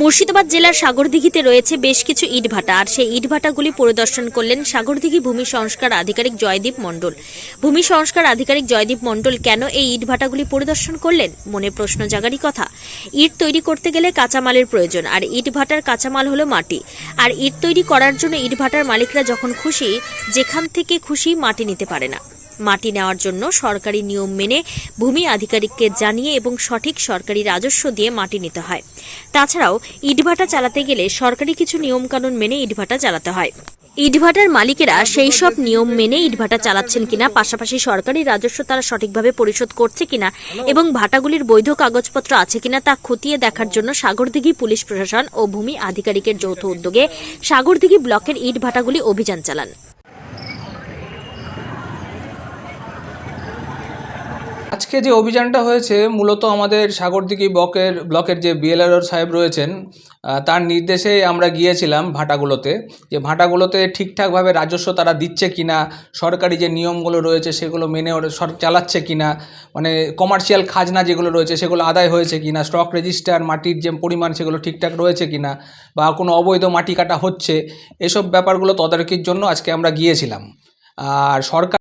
মুর্শিদাবাদ জেলার সাগরদিঘিতে রয়েছে বেশ কিছু ইটভাটা, আর সেই ইটভাটাগুলি পরিদর্শন করলেন সাগরদিঘি ভূমি সংস্কার আধিকারিক জয়দীপ মণ্ডল। ভূমি সংস্কার আধিকারিক জয়দীপ মণ্ডল কেন এই ইটভাটাগুলি পরিদর্শন করলেন? মনে প্রশ্ন জাগারই কথা। ইট তৈরি করতে গেলে কাঁচামালের প্রয়োজন, আর ইটভাটার কাঁচামাল হলো মাটি। আর ইট তৈরি করার জন্য ইটভাটার মালিকরা যখন খুশি, যেখান থেকে খুশি মাটি নিতে পারে না। মাটি নেওয়ার জন্য সরকারি নিয়ম মেনে ভূমি আধিকারিককে জানিয়ে এবং সঠিক সরকারি রাজস্ব দিয়ে মাটি নিতে হয়। তাছাড়াও, ইটভাটা চালাতে গেলে সরকারি কিছু নিয়মকানুন মেনে ইটভাটা চালাতে হয়। ইটভাটার মালিকেরা সেই সব নিয়ম মেনে ইটভাটা চালাচ্ছেন কিনা, পাশাপাশি সরকারি রাজস্ব তারা সঠিকভাবে পরিশোধ করছে কিনা এবং ভাটাগুলির বৈধ কাগজপত্র আছে কিনা তা খতিয়ে দেখার জন্য সাগরদিঘি পুলিশ প্রশাসন ও ভূমি আধিকারিকের যৌথ উদ্যোগে সাগরদিঘি ব্লকের ইট ভাটাগুলি অভিযান চালান। আজকে যে অভিযানটা হয়েছে, মূলত আমাদের সাগরদিঘি ব্লকের ব্লকের যে বিএলআর সাহেব রয়েছেন তার নির্দেশে আমরা গিয়েছিলাম ভাটাগুলোতে। যে ভাটাগুলোতে ঠিকঠাকভাবে রাজস্ব তারা দিচ্ছে কিনা, সরকারি যে নিয়মগুলো রয়েছে সেগুলো মেনে সর, চালাচ্ছে কিনা মানে কমার্শিয়াল খাজনা যেগুলো রয়েছে সেগুলো আদায় হয়েছে কিনা স্টক রেজিস্টার মাটির যে পরিমাণ সেগুলো ঠিকঠাক রয়েছে কিনা, বা কোনো অবৈধ মাটি কাটা হচ্ছে, এসব ব্যাপারগুলো তদারকির জন্য আজকে আমরা গিয়েছিলাম। আর সরকার